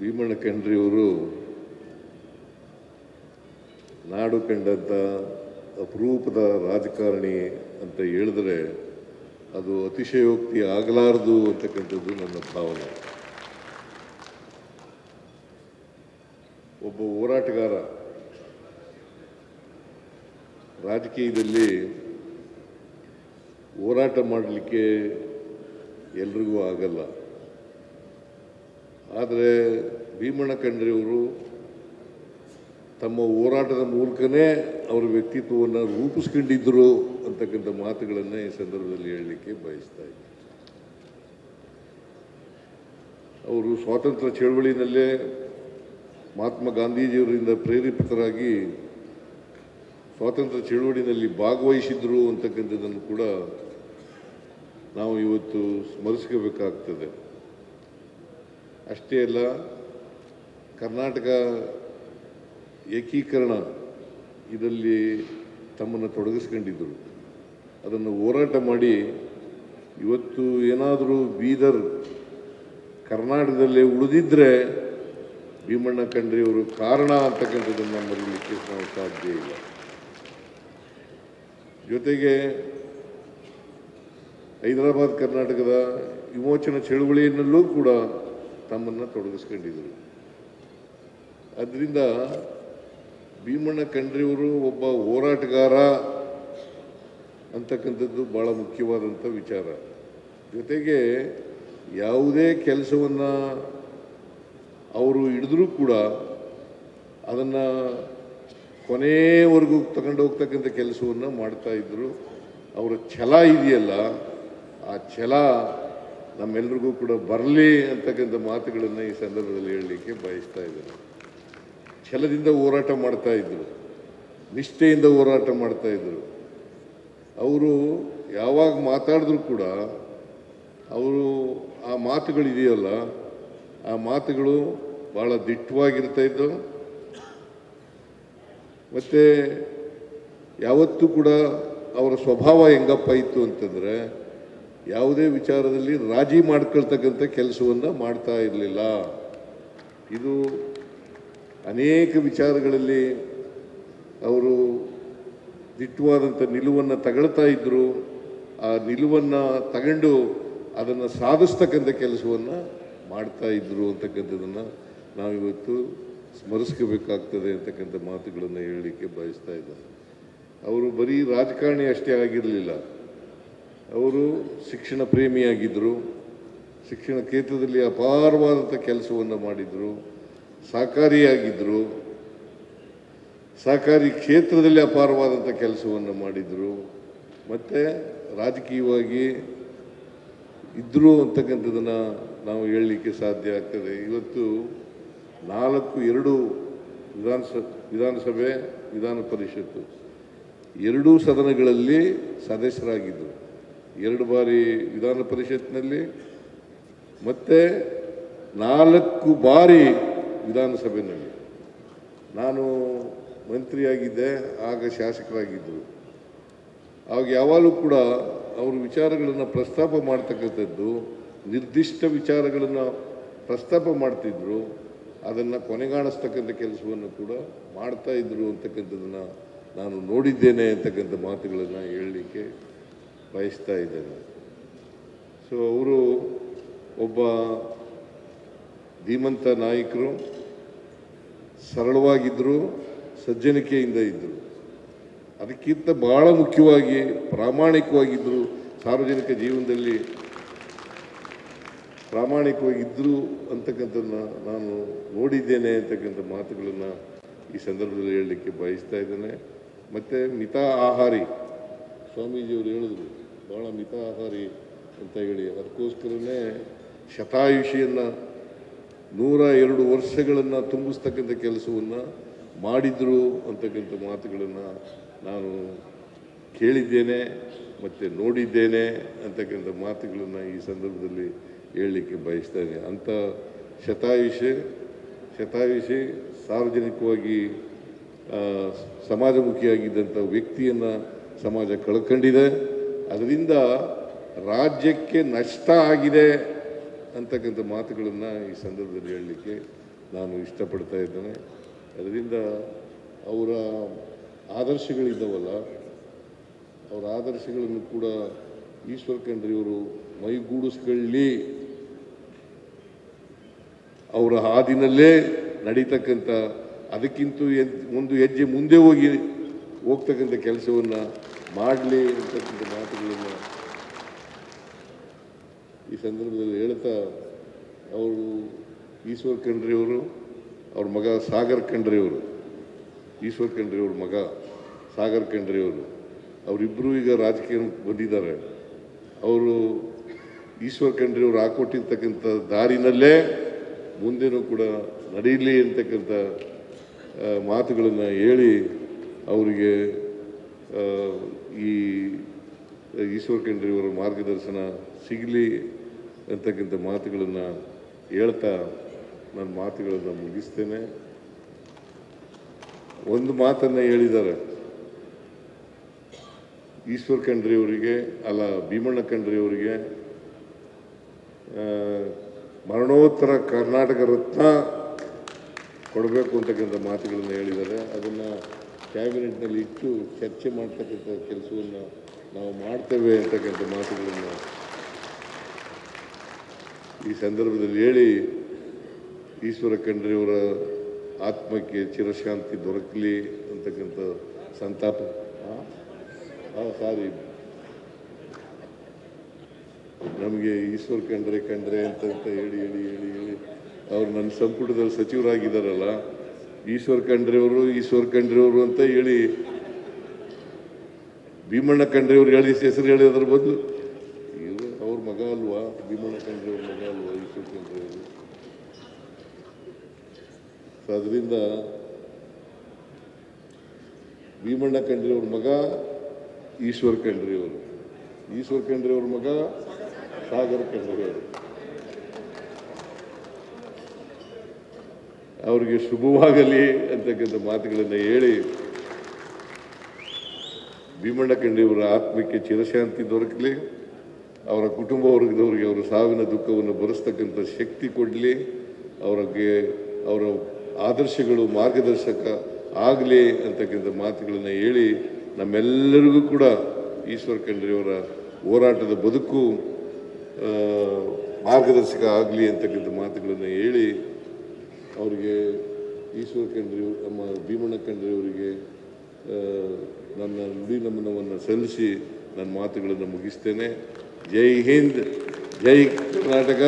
ಭೀಮಣ್ಣ ಕಂಡ್ರಿಯವರು ನಾಡು ಕಂಡಂಥ ಅಪರೂಪದ ರಾಜಕಾರಣಿ ಅಂತ ಹೇಳಿದ್ರೆ ಅದು ಅತಿಶಯೋಕ್ತಿ ಆಗಲಾರದು ಅಂತಕ್ಕಂಥದ್ದು ನನ್ನ ಭಾವನೆ. ಒಬ್ಬ ಹೋರಾಟಗಾರ ರಾಜಕೀಯದಲ್ಲಿ ಹೋರಾಟ ಮಾಡಲಿಕ್ಕೆ ಎಲ್ರಿಗೂ ಆಗಲ್ಲ. ಆದರೆ ಭೀಮಣ್ಣ ಖಂಡ್ರೆಯವರು ತಮ್ಮ ಹೋರಾಟದ ಮೂಲಕನೇ ಅವರ ವ್ಯಕ್ತಿತ್ವವನ್ನು ರೂಪಿಸ್ಕೊಂಡಿದ್ದರು ಅಂತಕ್ಕಂಥ ಮಾತುಗಳನ್ನು ಈ ಸಂದರ್ಭದಲ್ಲಿ ಹೇಳಲಿಕ್ಕೆ ಬಯಸ್ತಾ ಅವರು ಸ್ವಾತಂತ್ರ್ಯ ಚಳವಳಿನಲ್ಲೇ ಮಹಾತ್ಮ ಗಾಂಧೀಜಿಯವರಿಂದ ಪ್ರೇರೇಪಿತರಾಗಿ ಸ್ವಾತಂತ್ರ್ಯ ಚಳವಳಿನಲ್ಲಿ ಭಾಗವಹಿಸಿದ್ರು ಅಂತಕ್ಕಂಥದ್ದನ್ನು ಕೂಡ ನಾವು ಇವತ್ತು ಸ್ಮರಿಸ್ಕೋಬೇಕಾಗ್ತದೆ. ಅಷ್ಟೇ ಅಲ್ಲ, ಕರ್ನಾಟಕ ಏಕೀಕರಣ ಇದರಲ್ಲಿ ತಮ್ಮನ್ನು ತೊಡಗಿಸ್ಕೊಂಡಿದ್ದರು. ಅದನ್ನು ಹೋರಾಟ ಮಾಡಿ ಇವತ್ತು ಏನಾದರೂ ಬೀದರ್ ಕರ್ನಾಟಕದಲ್ಲೇ ಉಳಿದಿದ್ದರೆ ಭೀಮಣ್ಣ ಖಂಡ್ರಿಯವರು ಕಾರಣ ಅಂತಕ್ಕಂಥದ್ದನ್ನು ಮರೀಲಿಕ್ಕೆ ನಾವು ಸಾಧ್ಯ ಇಲ್ಲ. ಜೊತೆಗೆ ಹೈದರಾಬಾದ್ ಕರ್ನಾಟಕದ ವಿಮೋಚನಾ ಚಳುವಳಿಯನ್ನಲ್ಲೂ ಕೂಡ ತಮ್ಮನ್ನು ತೊಡಗಿಸ್ಕೊಂಡಿದ್ರು ಅದರಿಂದ ಭೀಮಣ್ಣ ಖಂಡ್ರಿಯವರು ಒಬ್ಬ ಹೋರಾಟಗಾರ ಅಂತಕ್ಕಂಥದ್ದು ಭಾಳ ಮುಖ್ಯವಾದಂಥ ವಿಚಾರ. ಜೊತೆಗೆ ಯಾವುದೇ ಕೆಲಸವನ್ನು ಅವರು ಹಿಡಿದ್ರೂ ಕೂಡ ಅದನ್ನು ಕೊನೆಯವರೆಗೂ ತಗೊಂಡು ಹೋಗ್ತಕ್ಕಂಥ ಕೆಲಸವನ್ನು ಇದ್ದರು. ಅವರ ಛಲ ಇದೆಯಲ್ಲ, ಆ ಛಲ ನಮ್ಮೆಲ್ರಿಗೂ ಕೂಡ ಬರಲಿ ಅಂತಕ್ಕಂಥ ಮಾತುಗಳನ್ನು ಈ ಸಂದರ್ಭದಲ್ಲಿ ಹೇಳಲಿಕ್ಕೆ ಬಯಸ್ತಾ ಇದ್ದಾರೆ ಛಲದಿಂದ ಹೋರಾಟ ಮಾಡ್ತಾ ಇದ್ದರು ನಿಷ್ಠೆಯಿಂದ ಹೋರಾಟ ಮಾಡ್ತಾ ಇದ್ದರು ಅವರು ಯಾವಾಗ ಮಾತಾಡಿದ್ರು ಕೂಡ ಅವರು ಆ ಮಾತುಗಳಿದೆಯಲ್ಲ, ಆ ಮಾತುಗಳು ಭಾಳ ದಿಟ್ಟವಾಗಿರ್ತಾ ಇದ್ದವು. ಮತ್ತು ಯಾವತ್ತೂ ಕೂಡ ಅವರ ಸ್ವಭಾವ ಹೆಂಗಪ್ಪ ಇತ್ತು ಅಂತಂದರೆ ಯಾವುದೇ ವಿಚಾರದಲ್ಲಿ ರಾಜಿ ಮಾಡ್ಕೊಳ್ತಕ್ಕಂಥ ಕೆಲಸವನ್ನು ಮಾಡ್ತಾ ಇರಲಿಲ್ಲ. ಇದು ಅನೇಕ ವಿಚಾರಗಳಲ್ಲಿ ಅವರು ದಿಟ್ಟವಾದಂಥ ನಿಲುವನ್ನು ತಗೊಳ್ತಾ ಇದ್ದರು ಆ ನಿಲುವನ್ನು ತಗೊಂಡು ಅದನ್ನು ಸಾಧಿಸ್ತಕ್ಕಂಥ ಕೆಲಸವನ್ನು ಮಾಡ್ತಾ ಇದ್ದರು ಅಂತಕ್ಕಂಥದ್ದನ್ನು ನಾವಿವತ್ತು ಸ್ಮರಿಸ್ಕೋಬೇಕಾಗ್ತದೆ ಅಂತಕ್ಕಂಥ ಮಾತುಗಳನ್ನು ಹೇಳಲಿಕ್ಕೆ ಬಯಸ್ತಾ ಇದ್ದಾರೆ ಅವರು ಬರೀ ರಾಜಕಾರಣಿ ಅಷ್ಟೇ ಆಗಿರಲಿಲ್ಲ. ಅವರು ಶಿಕ್ಷಣ ಪ್ರೇಮಿಯಾಗಿದ್ದರು. ಶಿಕ್ಷಣ ಕ್ಷೇತ್ರದಲ್ಲಿ ಅಪಾರವಾದಂಥ ಕೆಲಸವನ್ನು ಮಾಡಿದರು ಸಹಕಾರಿಯಾಗಿದ್ದರು. ಸಹಕಾರಿ ಕ್ಷೇತ್ರದಲ್ಲಿ ಅಪಾರವಾದಂಥ ಕೆಲಸವನ್ನು ಮಾಡಿದರು ಮತ್ತು ರಾಜಕೀಯವಾಗಿ ಇದ್ದರು ಅಂತಕ್ಕಂಥದ್ದನ್ನು ನಾವು ಹೇಳಲಿಕ್ಕೆ ಸಾಧ್ಯ ಆಗ್ತದೆ. ಇವತ್ತು ನಾಲ್ಕು, ಎರಡು ವಿಧಾನಸ, ವಿಧಾನಸಭೆ, ವಿಧಾನ ಪರಿಷತ್ತು ಎರಡೂ ಸದನಗಳಲ್ಲಿ ಸದಸ್ಯರಾಗಿದ್ದರು. ಎರಡು ಬಾರಿ ವಿಧಾನ ಪರಿಷತ್ನಲ್ಲಿ ಮತ್ತು ನಾಲ್ಕು ಬಾರಿ ವಿಧಾನಸಭೆಯಲ್ಲಿ. ನಾನು ಮಂತ್ರಿಯಾಗಿದ್ದೆ, ಆಗ ಶಾಸಕರಾಗಿದ್ದರು. ಆವಾಗ ಯಾವಾಗಲೂ ಕೂಡ ಅವರು ವಿಚಾರಗಳನ್ನು ಪ್ರಸ್ತಾಪ ಮಾಡ್ತಕ್ಕಂಥದ್ದು, ನಿರ್ದಿಷ್ಟ ವಿಚಾರಗಳನ್ನು ಪ್ರಸ್ತಾಪ ಮಾಡ್ತಿದ್ರು, ಅದನ್ನು ಕೊನೆಗಾಣಿಸ್ತಕ್ಕಂಥ ಕೆಲಸವನ್ನು ಕೂಡ ಮಾಡ್ತಾ ಇದ್ರು ಅಂತಕ್ಕಂಥದ್ದನ್ನು ನಾನು ನೋಡಿದ್ದೇನೆ ಅಂತಕ್ಕಂಥ ಮಾತುಗಳನ್ನು ಹೇಳಲಿಕ್ಕೆ ಬಯಸ್ತಾ ಇದ್ದೇನೆ. ಸೊ ಅವರು ಒಬ್ಬ ಧೀಮಂತ ನಾಯಕರು ಸರಳವಾಗಿದ್ದರು ಸಜ್ಜನಿಕೆಯಿಂದ ಇದ್ದರು ಅದಕ್ಕಿಂತ ಬಹಳ ಮುಖ್ಯವಾಗಿ ಪ್ರಾಮಾಣಿಕವಾಗಿದ್ದರು ಸಾರ್ವಜನಿಕ ಜೀವನದಲ್ಲಿ ಪ್ರಾಮಾಣಿಕವಾಗಿದ್ದರು ಅಂತಕ್ಕಂಥದ್ದನ್ನ ನಾನು ನೋಡಿದ್ದೇನೆ ಅಂತಕ್ಕಂಥ ಮಾತುಗಳನ್ನು ಈ ಸಂದರ್ಭದಲ್ಲಿ ಹೇಳಲಿಕ್ಕೆ ಬಯಸ್ತಾ ಇದ್ದೇನೆ. ಮತ್ತು ಮಿತಾ ಆಹಾರಿ ಸ್ವಾಮೀಜಿಯವರು ಹೇಳಿದ್ರು ಭಾಳ ಮಿತ ಆಹಾರಿ ಅಂತ ಹೇಳಿ. ಅದಕ್ಕೋಸ್ಕರನೇ ಶತಾಯುಷಿಯನ್ನು ನೂರ ಎರಡು ವರ್ಷಗಳನ್ನು ತುಂಬಿಸ್ತಕ್ಕಂಥ ಕೆಲಸವನ್ನು ಮಾಡಿದರು ಅಂತಕ್ಕಂಥ ಮಾತುಗಳನ್ನು ನಾನು ಕೇಳಿದ್ದೇನೆ ಮತ್ತು ನೋಡಿದ್ದೇನೆ ಅಂತಕ್ಕಂಥ ಮಾತುಗಳನ್ನು ಈ ಸಂದರ್ಭದಲ್ಲಿ ಹೇಳಲಿಕ್ಕೆ ಬಯಸ್ತೇನೆ ಅಂಥ ಶತಾಯುಷಿ ಶತಾಯುಷಿ ಸಾರ್ವಜನಿಕವಾಗಿ ಸಮಾಜಮುಖಿಯಾಗಿದ್ದಂಥ ವ್ಯಕ್ತಿಯನ್ನು ಸಮಾಜ ಕಳ್ಕೊಂಡಿದೆ. ಅದರಿಂದ ರಾಜ್ಯಕ್ಕೆ ನಷ್ಟ ಆಗಿದೆ ಅಂತಕ್ಕಂಥ ಮಾತುಗಳನ್ನು ಈ ಸಂದರ್ಭದಲ್ಲಿ ಹೇಳಲಿಕ್ಕೆ ನಾನು ಇಷ್ಟಪಡ್ತಾ ಇದ್ದೇನೆ. ಅದರಿಂದ ಅವರ ಆದರ್ಶಗಳಿದ್ದಾವಲ್ಲ, ಅವರ ಆದರ್ಶಗಳನ್ನು ಕೂಡ ಈಶ್ವರ್ ಖಂಡ್ರಿಯವರು ಮೈಗೂಡಿಸ್ಕೊಳ್ಳಿ. ಅವರ ಹಾದಿನಲ್ಲೇ ನಡೀತಕ್ಕಂಥ ಅದಕ್ಕಿಂತ ಒಂದು ಹೆಜ್ಜೆ ಮುಂದೆ ಹೋಗಿ ಹೋಗ್ತಕ್ಕಂಥ ಕೆಲಸವನ್ನು ಮಾಡಲಿ ಅಂತಕ್ಕಂಥ ಮಾತುಗಳನ್ನು ಈ ಸಂದರ್ಭದಲ್ಲಿ ಹೇಳ್ತಾ ಅವರು ಈಶ್ವರ್ ಖಂಡ್ರಿಯವರು ಅವ್ರ ಮಗ ಸಾಗರ್ ಖಂಡ್ರಿಯವರು ಈಶ್ವರ್ ಖಂಡ್ರಿಯವ್ರ ಮಗ ಸಾಗರ್ ಖಂಡ್ರಿಯವರು ಅವರಿಬ್ಬರು ಈಗ ರಾಜಕೀಯಕ್ಕೆ ಬಂದಿದ್ದಾರೆ. ಅವರು ಈಶ್ವರ್ ಖಂಡ್ರಿಯವರು ಹಾಕೊಟ್ಟಿರ್ತಕ್ಕಂಥ ದಾರಿನಲ್ಲೇ ಮುಂದೇನೂ ಕೂಡ ನಡೀಲಿ ಅಂತಕ್ಕಂಥ ಮಾತುಗಳನ್ನು ಹೇಳಿ ಅವರಿಗೆ ಈ ಈಶ್ವರ ಖಂಡ್ರಿಯವರ ಮಾರ್ಗದರ್ಶನ ಸಿಗಲಿ ಅಂತಕ್ಕಂಥ ಮಾತುಗಳನ್ನು ಹೇಳ್ತಾ ನನ್ನ ಮಾತುಗಳನ್ನು ಮುಗಿಸ್ತೇನೆ. ಒಂದು ಮಾತನ್ನು ಹೇಳಿದ್ದಾರೆ. ಈಶ್ವರ್ ಖಂಡ್ರಿಯವರಿಗೆ ಅಲ್ಲ ಭೀಮಣ್ಣ ಖಂಡ್ರಿಯವರಿಗೆ ಮರಣೋತ್ತರ ಕರ್ನಾಟಕ ರತ್ನ ಕೊಡಬೇಕು ಅಂತಕ್ಕಂಥ ಮಾತುಗಳನ್ನು ಹೇಳಿದ್ದಾರೆ. ಅದನ್ನು ಕ್ಯಾಬಿನೆಟ್ನಲ್ಲಿ ಇಟ್ಟು ಚರ್ಚೆ ಮಾಡ್ತಕ್ಕಂಥ ಕೆಲಸವನ್ನು ನಾವು ಮಾಡ್ತೇವೆ ಅಂತಕ್ಕಂಥ ಮಾತುಗಳನ್ನು ಈ ಸಂದರ್ಭದಲ್ಲಿ ಹೇಳಿ ಈಶ್ವರ ಖಂಡ್ರಿಯವರ ಆತ್ಮಕ್ಕೆ ಚಿರಶಾಂತಿ ದೊರಕಲಿ ಅಂತಕ್ಕಂಥ ಸಂತಾಪ. ಸಾರಿ. ನಮಗೆ ಈಶ್ವರ್ ಖಂಡ್ರೆ ಖಂಡ್ರೆ ಅಂತ ಹೇಳಿ ಹೇಳಿ ಹೇಳಿ ಹೇಳಿ, ಅವ್ರು ನನ್ನ ಸಂಪುಟದಲ್ಲಿ ಸಚಿವರಾಗಿದ್ದಾರಲ್ಲ ಈಶ್ವರ್ ಖಂಡ್ರೆಯವರು ಈಶ್ವರ್ ಖಂಡ್ರೆಯವರು ಅಂತ ಹೇಳಿ, ಭೀಮಣ್ಣ ಖಂಡ್ರೆಯವ್ರು ಹೇಳಿ ಹೆಸರು ಹೇಳಿದ್ರ ಬದಲು. ಇವರು ಅವ್ರ ಮಗ ಅಲ್ವಾ? ಭೀಮಣ್ಣ ಖಂಡ್ರೆಯವ್ರ ಮಗ ಅಲ್ವಾ? ಈಶ್ವರ ಖಂಡ್ರೆಯವರು? ಅದರಿಂದ ಭೀಮಣ್ಣ ಖಂಡ್ರೆಯವ್ರ ಮಗ, ಈಶ್ವರ್ ಖಂಡ್ರೆಯವರು. ಈಶ್ವರ್ ಖಂಡ್ರೆಯವ್ರ ಮಗ, ಸಾಗರ್ ಖಂಡ್ರೆಯವರು. ಅವರಿಗೆ ಶುಭವಾಗಲಿ ಅಂತಕ್ಕಂಥ ಮಾತುಗಳನ್ನು ಹೇಳಿ ಭೀಮಣ್ಣ ಖಂಡಿಯವರ ಆತ್ಮಕ್ಕೆ ಚಿರಶಾಂತಿ ದೊರಕಲಿ, ಅವರ ಕುಟುಂಬ ವರ್ಗದವರಿಗೆ ಅವರ ಸಾವಿನ ದುಃಖವನ್ನು ಬರೆಸ್ತಕ್ಕಂಥ ಶಕ್ತಿ ಕೊಡಲಿ, ಅವರಿಗೆ ಅವರ ಆದರ್ಶಗಳು ಮಾರ್ಗದರ್ಶಕ ಆಗಲಿ ಅಂತಕ್ಕಂಥ ಮಾತುಗಳನ್ನು ಹೇಳಿ ನಮ್ಮೆಲ್ಲರಿಗೂ ಕೂಡ ಈಶ್ವರ್ ಖಂಡ್ರೆಯವರ ಹೋರಾಟದ ಬದುಕು ಮಾರ್ಗದರ್ಶಕ ಆಗಲಿ ಅಂತಕ್ಕಂಥ ಮಾತುಗಳನ್ನು ಹೇಳಿ ಅವರಿಗೆ ಈಶ್ವರ ಖಂಡ್ರಿ ನಮ್ಮ ಭೀಮಣ್ಣ ಖಂಡ್ರಿ ಅವರಿಗೆ ನನ್ನ ನುಡಿ ನಮನವನ್ನು ಸಲ್ಲಿಸಿ ನನ್ನ ಮಾತುಗಳನ್ನು ಮುಗಿಸ್ತೇನೆ. ಜೈ ಹಿಂದ್, ಜೈ ಕರ್ನಾಟಕ.